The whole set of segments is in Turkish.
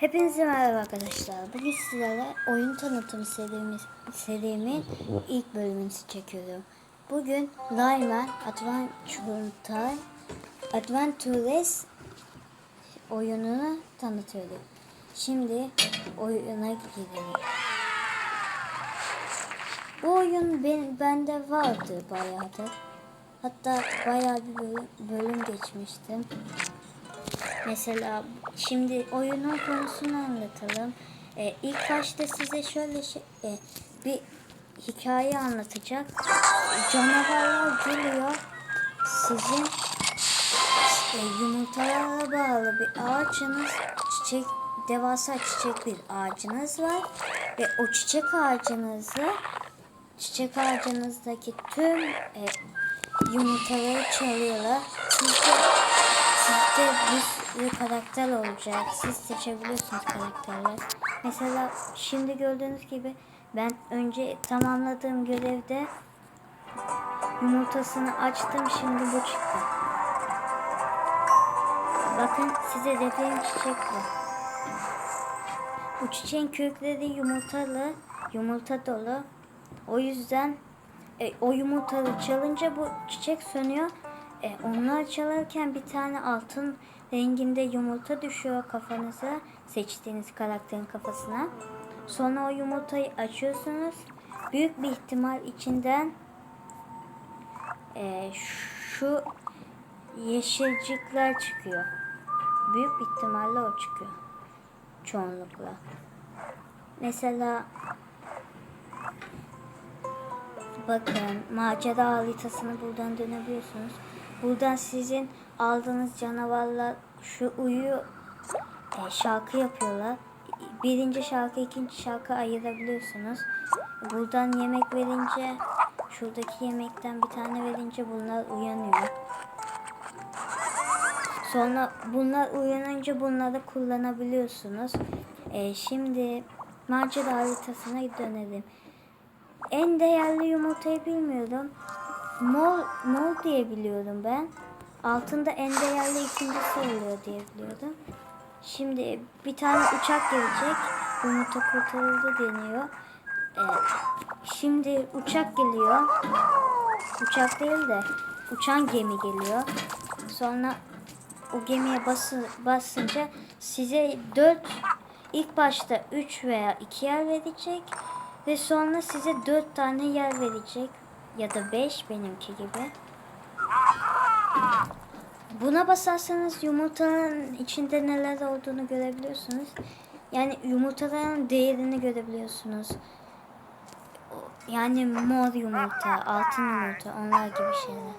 Hepinize merhaba arkadaşlar. Bugün sizlere oyun tanıtım serimiz, serimin ilk bölümünü çekiyorum. Bugün Rayman Adventure Time Adventures oyununu tanıtıyorum. Şimdi oyuna girelim. Bu oyun ben, bende vardı bayağıdır. Hatta bayağı bir bölüm, bölüm geçmiştim. Mesela şimdi oyunun konusunu anlatalım. Ee, ilk başta size şöyle şey, e, bir hikaye anlatacak. Canavarlar geliyor. Sizin e, yumurtalara bağlı bir ağacınız, çiçek, devasa çiçek bir ağacınız var. Ve o çiçek ağacınızı, çiçek ağacınızdaki tüm e, yumurtaları çalıyorlar. Siz de Sizde bir sürü karakter olacak. Siz seçebiliyorsunuz karakterler. Mesela şimdi gördüğünüz gibi ben önce tamamladığım görevde yumurtasını açtım. Şimdi bu çıktı. Bakın size dediğim çiçek bu. Bu çiçeğin kökleri yumurtalı, yumurta dolu. O yüzden e, o yumurtalı çalınca bu çiçek sönüyor. E, onlar çalarken bir tane altın renginde yumurta düşüyor kafanıza. Seçtiğiniz karakterin kafasına. Sonra o yumurtayı açıyorsunuz. Büyük bir ihtimal içinden e, şu yeşilcikler çıkıyor. Büyük bir ihtimalle o çıkıyor. Çoğunlukla. Mesela Bakın macera haritasını buradan dönebiliyorsunuz. Buradan sizin aldığınız canavarlar şu uyu e, şarkı yapıyorlar. Birinci şarkı, ikinci şarkı ayırabiliyorsunuz. Buradan yemek verince, şuradaki yemekten bir tane verince bunlar uyanıyor. Sonra bunlar uyanınca bunları kullanabiliyorsunuz. E, şimdi macera haritasına dönelim. En değerli yumurtayı bilmiyorum. Mol, mol diye biliyorum ben. Altında en değerli ikincisi oluyor diye biliyordum. Şimdi bir tane uçak gelecek. Yumurta kurtarıldı deniyor. Evet. Şimdi uçak geliyor. Uçak değil de uçan gemi geliyor. Sonra o gemiye bası, basınca size 4 ilk başta 3 veya 2 yer verecek. Ve sonra size dört tane yer verecek. Ya da beş benimki gibi. Buna basarsanız yumurtanın içinde neler olduğunu görebiliyorsunuz. Yani yumurtaların değerini görebiliyorsunuz. Yani mor yumurta, altın yumurta, onlar gibi şeyler.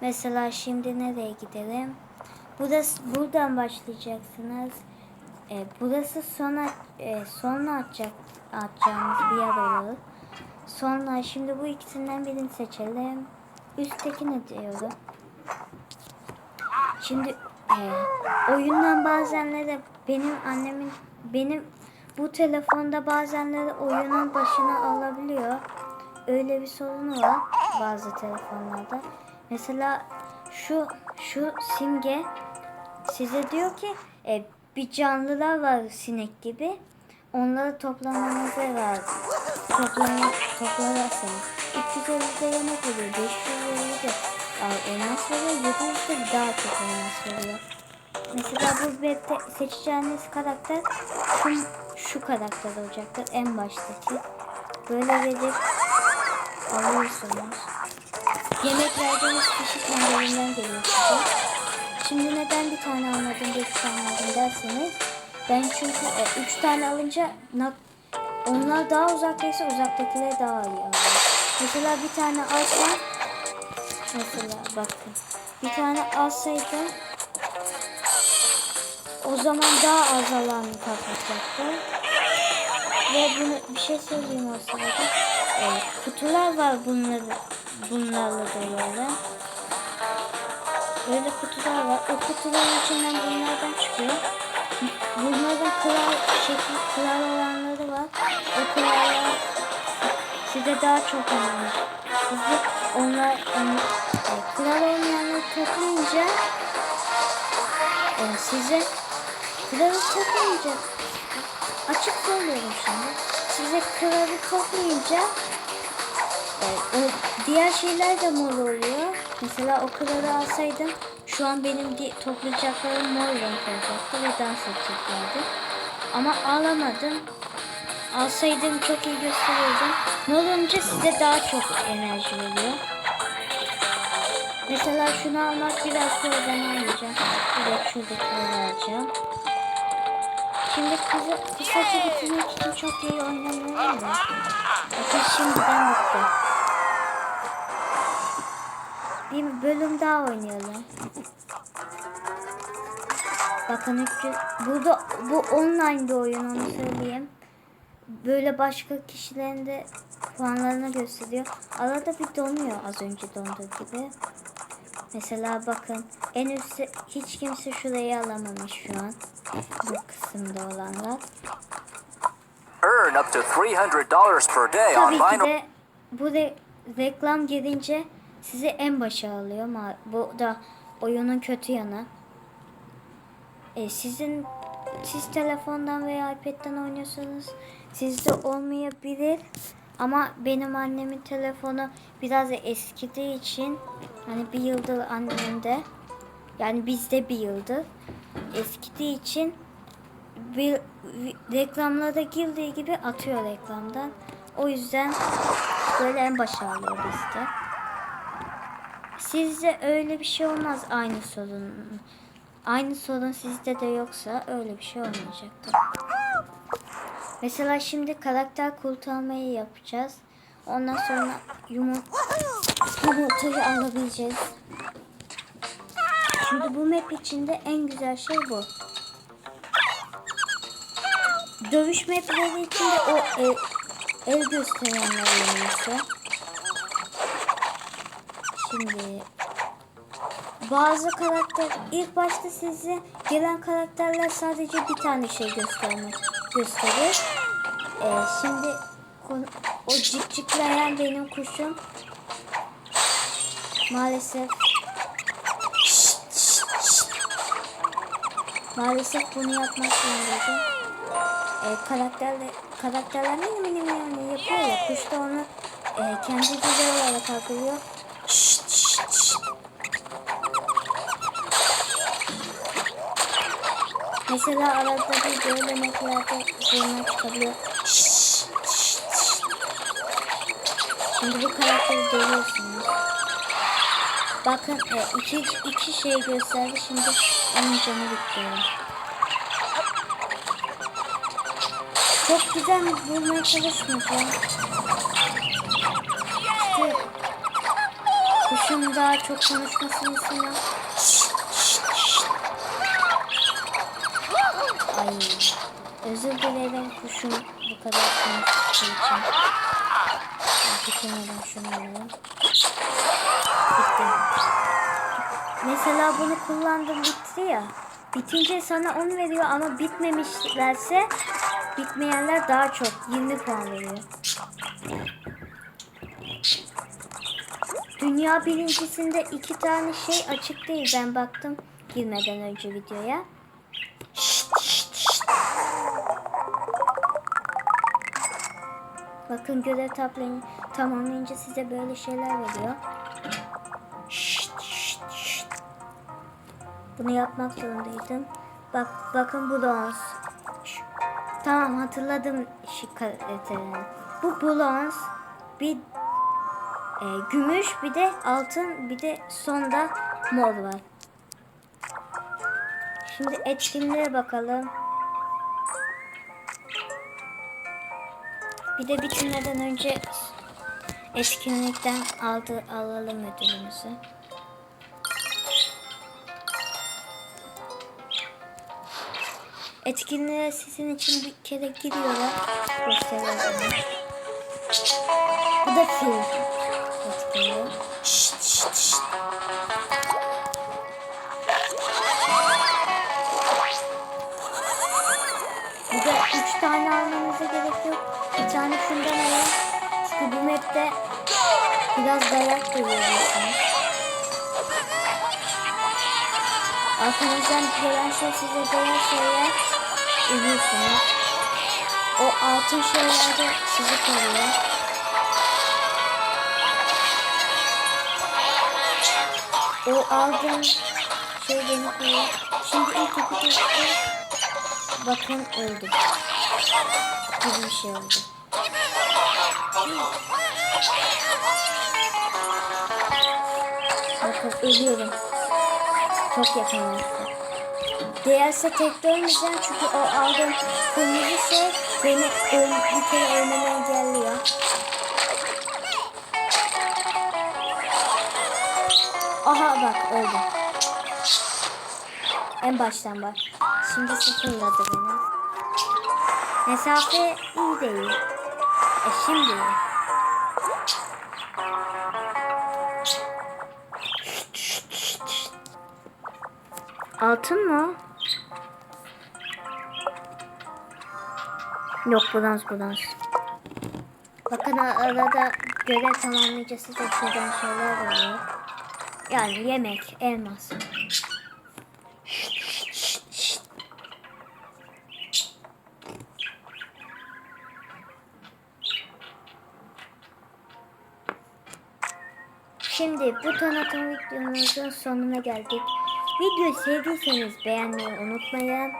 Mesela şimdi nereye gidelim? Burası, buradan başlayacaksınız. E, burası sonra e, sonra atacak atacağımız bir yer olur. Sonra şimdi bu ikisinden birini seçelim. Üsttekini diyorum. Şimdi e, oyundan bazenleri benim annemin benim bu telefonda bazenleri oyunun başına alabiliyor. Öyle bir sorunu var bazı telefonlarda. Mesela şu şu simge size diyor ki e, bir canlılar var sinek gibi. Onları toplamanızı lazım. Toplam, toplarsınız. 350 de yemek oluyor. 500 de elmas veriyor. 700 de daha çok elmas veriyor. Mesela bu webde seçeceğiniz karakter şu, şu karakter olacaktır. En baştaki. Böyle verip alıyorsunuz. Yemek verdiğiniz kişi kendiliğinden geliyor. Şimdi neden bir tane almadım, bir tane aldım derseniz ben çünkü e, üç tane alınca onlar daha uzaktaysa uzaktakiler daha iyi alıyor. Mesela bir tane alsam mesela bakın bir tane alsaydım o zaman daha az alan kapatacaktı. Ve bunu bir şey söyleyeyim o sırada. E, kutular var bunları bunlarla dolu Böyle kutular var. O kutuların içinden bunlardan çıkıyor. Bunların kral şekil kral olanları var. O krallar size daha çok önemli. Sizi onlar yani, e, kral olmayanları toplayınca e, size kralı toplayınca açık söylüyorum şimdi. Size kralı toplayınca e, o diğer şeyler de mor oluyor. Mesela o kralı alsaydım şu an benim toplayacaklarım mor renk olacaktı ve dans edeceklerdi. Ama alamadım. Alsaydım çok iyi gösterirdim. Ne olunca size daha çok enerji veriyor. Mesela şunu almak biraz zor ben almayacağım. Evet şuradakileri alacağım. Şimdi kısa, kısaca bitirmek için çok iyi oynamıyorum da. Bakın şimdiden bitti. Bir bölüm daha oynayalım. Bakın 300, burada bu online bir oyun onu söyleyeyim. Böyle başka kişilerin de puanlarını gösteriyor. Arada bir donuyor az önce donduğu gibi. Mesela bakın en üstte hiç kimse şurayı alamamış şu an. Bu kısımda olanlar. Earn up to $300 per day Tabii ki de bu re- reklam girince sizi en başa alıyor. Bu da oyunun kötü yanı. E, sizin siz telefondan veya iPad'den oynuyorsanız sizde olmayabilir. Ama benim annemin telefonu biraz eskidiği için hani bir yıldır annemde yani bizde bir yıldır eskidiği için bir reklamlara girdiği gibi atıyor reklamdan. O yüzden böyle en başa alıyor bizde. Sizde öyle bir şey olmaz aynı sorun. Aynı sorun sizde de yoksa öyle bir şey olmayacaktır. Mesela şimdi karakter kurtarmayı yapacağız. Ondan sonra yumurt yumurtayı alabileceğiz. Şimdi bu map içinde en güzel şey bu. Dövüş mapleri içinde o el, el gösterenler olması. Şimdi bazı karakter ilk başta size gelen karakterler sadece bir tane şey göstermek gösterir. Ee, şimdi o cikcikleyen benim kuşum maalesef maalesef bunu yapmak zorundaydım. Ee, karakterle karakterler mini mini mini yapıyor ya kuş da onu e, kendi dili olarak algılıyor. Şşt, şşt, şşt. Mesela arada bir böyle meklerde zoruna çıkabiliyor. Şşt, şşt, şşt. Şimdi bu karakteri dövüyorsunuz. Bakın e, iki, iki şey gösterdi. Şimdi onun canı bitti. Çok güzel bulmaya çalışmayacağım. Kuşun daha çok konuşmasını istiyorum. Ay, özür dilerim kuşum bu kadar konuştuğu için. Bitirmeden şunu alalım. Bitti. Mesela bunu kullandım bitti ya. Bitince sana 10 veriyor ama bitmemişlerse bitmeyenler daha çok 20 puan veriyor. Dünya birincisinde iki tane şey açık değil. Ben baktım girmeden önce videoya. Bakın görev tablayı tamamlayınca size böyle şeyler veriyor. Şşt, şşt, şşt. Bunu yapmak zorundaydım. Bak bakın bu. Ş- Tamam hatırladım şu karakterini. Bu bronz, bir e, gümüş, bir de altın, bir de sonda mor var. Şimdi etkinliğe bakalım. Bir de bitirmeden önce etkinlikten aldı alalım ödülümüzü. Etkinliğe sizin için bir kere. Gösteriyorum. Bu da film etkinliği. Şşt, de üç tane almanıza gerek yok. Bir tane şundan alın. Çünkü bu map'te biraz dayak görüyorsunuz. Arkanızdan gelen şey size dayak şeyler ölüyorsunuz. O altın şeylerde sizi koruyor. O aldığım şey beni koruyor. Şimdi ilk iki düştü. Bakın öldüm. Gibi bir şey oldu. Bakın ölüyorum. Çok yakınlaştı. Değerse tek dönmeyeceğim çünkü o aldığım kırmızı şey beni öl bir kere ölmemi engelliyor. Aha bak öldüm. En baştan bak. Şimdi sıfırladı beni. Mesafe iyi değil. E şimdi. Altın mı? Yok buradan buradan. Bakın arada görev tamamlayınca size şuradan şeyler oluyor. Yani yemek, elmas. Şimdi bu tanıtım videomuzun sonuna geldik. Videoyu sevdiyseniz beğenmeyi unutmayın.